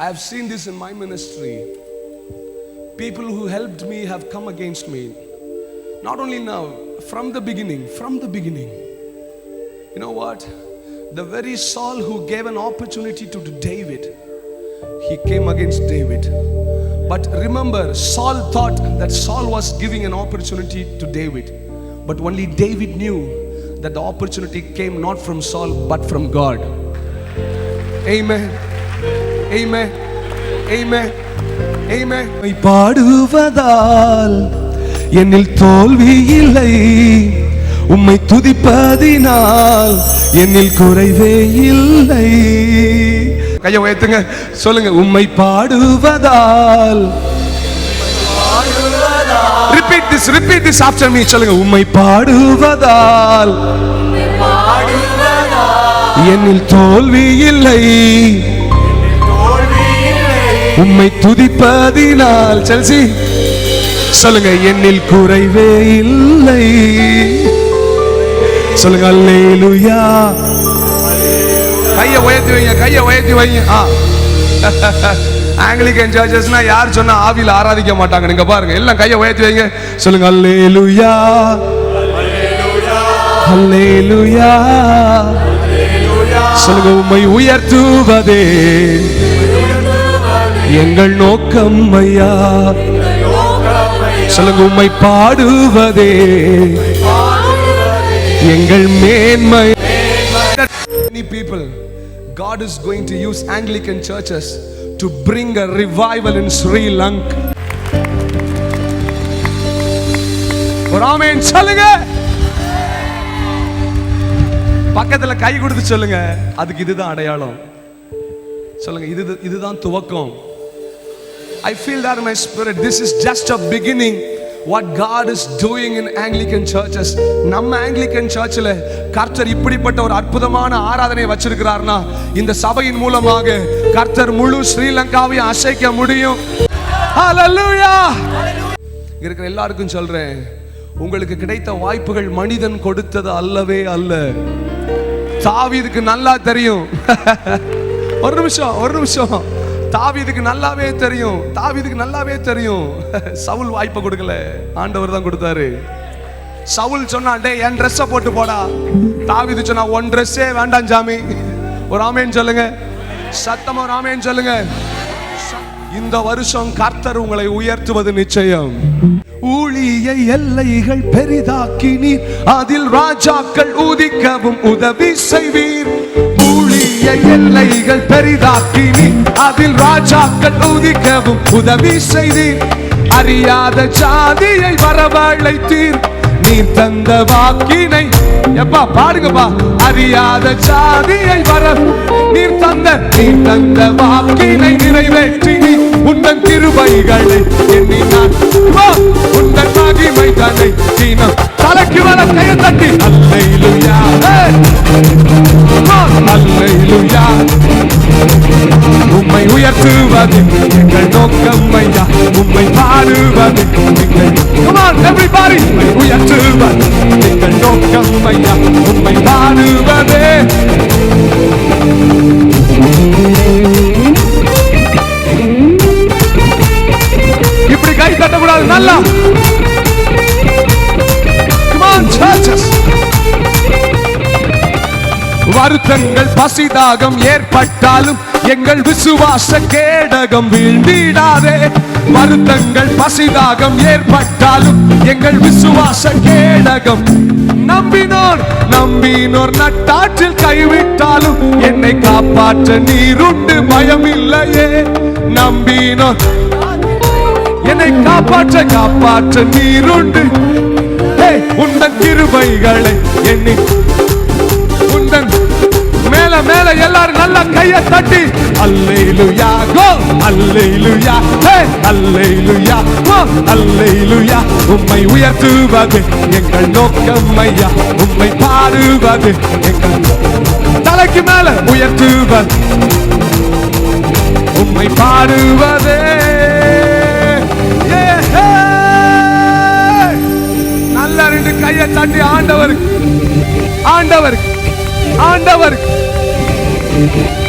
I have seen this in my ministry. People who helped me have come against me. Not only now, from the beginning, from the beginning. You know what? The very Saul who gave an opportunity to David, he came against David. But remember, Saul thought that Saul was giving an opportunity to David. But only David knew that the opportunity came not from Saul but from God. Amen. Amen. Amen. Amen. உம்மை பாடுவதால் என்னில் தோல்வி இல்லை. உம்மை துதிப்பதினால் என்னில் குறைவே இல்லை. கையை உயர்த்துங்க. சொல்லுங்க. உம்மை பாடுவதால் repeat this repeat this after me சொல்லுங்க. உம்மை பாடுவதால் என்னில் தோல்வி இல்லை. உம்மை துதிப்பதினால் செல்சி சொல்லுங்க என்னில் குறைவே இல்லை. சொல்லுங்க அல்லேலுயா கையை உயர்த்தி வைங்க கையை உயர்த்தி வைங்க. ஆ. ஆங்கிலிக்கன் சர்ச்சஸ்னா யார் சொன்னா ஆவியில் ஆராதிக்க மாட்டாங்க. நீங்க பாருங்க எல்லாம் கையை உயர்த்தி வைங்க. சொல்லுங்க அல்லேலுயா அல்லேலுயா சொல்லுங்க உம்மை உயர்த்துவதே. எங்கள் நோக்கம் ஐயா. சொல்லுங்க உம்மை பாடுவதே. எங்கள் மேன்மை. Many people, God is going to use Anglican churches to bring a revival in Sri Lanka. ஒரு ஆமேன் சொல்லுங்க. பக்கத்துல கை கொடுத்து சொல்லுங்க. அதுக்கு இதுதான் அடையாளம். சொல்லுங்க இது இதுதான் துவக்கம். I feel that in my spirit. This is just a beginning. God is doing in Anglican churches நம்ம ஆங்கிலிக்கன் சர்ச்சில் கர்த்தர் இப்படிப்பட்ட ஒரு அற்புதமான ஆராதனை வச்சிருக்கிறார்னா இந்த சபையின் மூலமாக கர்த்தர் முழு ஸ்ரீலங்காவையும் அசைக்க முடியும். இருக்கிற எல்லாருக்கும் சொல்றேன். உங்களுக்கு கிடைத்த வாய்ப்புகள் மனிதன் கொடுத்தது அல்லவே அல்ல. தாவீதுக்கு நல்லா தெரியும். ஒரு நிமிஷம் ஒரு நிமிஷம். தாவிதுக்கு நல்லாவே தெரியும். தாவிதுக்கு நல்லாவே தெரியும். சவுல் வாய்ப்பை கொடுக்கல. ஆண்டவர் தான் கொடுத்தாரு. சவுல் சொன்னா டே என் ட்ரெஸ்ஸை போட்டு போடா. தாவிது சொன்னா ஒன் ட்ரெஸ்ஸே வேண்டாம் ஜாமி ஒரு ஆமேன் சொல்லுங்க. சத்தமா ஒரு ஆமேன் சொல்லுங்க. இந்த வருஷம் கர்த்தர் உங்களை உயர்த்துவது நிச்சயம். ஊழிய எல்லைகள் பெரிதாக்கி நீர் அதில் ராஜாக்கள் உதிக்கவும் உதவி செய்வீர். ஊழிய எல்லைகள் பெரிதாக்கி நீ. அதில் ராஜாக்கள் உதிக்கவும் உதவி செய்தீர். அறியாத சாதியை வரவழைத்தீர். நீ தந்த வாக்கினை எப்பா பாடுங்கப்பா. அறியாத சாதியை வர நீர் தந்த நீ தந்த வாக்கினை நிறைவேற்றி நீ. உந்தன் திருவைகளை எண்ணி நான் உந்தன் மகிமை தன்னை தினம். தலைக்கு வர கையை தட்டி அல்லையிலுயா அல்லையிலுயா உம்மை உயர்த்துவது எங்கள் நோக்கம் ஐயா உம்மை பாடுவது எங்கள் Come on, everybody! உம்மை உயர்த்துவது எங்கள் நோக்கம் ஐயா உம்மை பாடுவதே இப்படி கை தட்டக்கூடாது நல்லா Come on, churches! வருத்தங்கள் பசிதாகம் ஏற்பட்டாலும் எங்கள் விசுவாச கேடகம் வீழ்ந்திடாதே. வருத்தங்கள் பசிதாகம் ஏற்பட்டாலும் எங்கள் விசுவாச கேடகம். நம்பினோர் நம்பினோர் நட்டாற்றில் கைவிட்டாலும் என்னை காப்பாற்ற நீருண்டு பயமில்லையே. நம்பினோர் என்னை காப்பாற்ற காப்பாற்ற நீருண்டு. ஏய், உந்தன் கிருபைகளை எண்ணி. மேல எல்லாரும் நல்ல கைய தட்டி அல்லேலுயா கோ அல்லேலுயா ஹே அல்லேலுயா கோ அல்லேலுயா உம்மை உயர்த்துவது எங்கள் நோக்கம் ஐயா உம்மை பாடுவது எங்கள் தலைக்கு மேல உயர்த்துவது உம்மை பாடுவதே. நல்ல ரெண்டு கையை தட்டி ஆண்டவருக்கு ஆண்டவருக்கு ஆண்டவருக்கு Mm-hmm.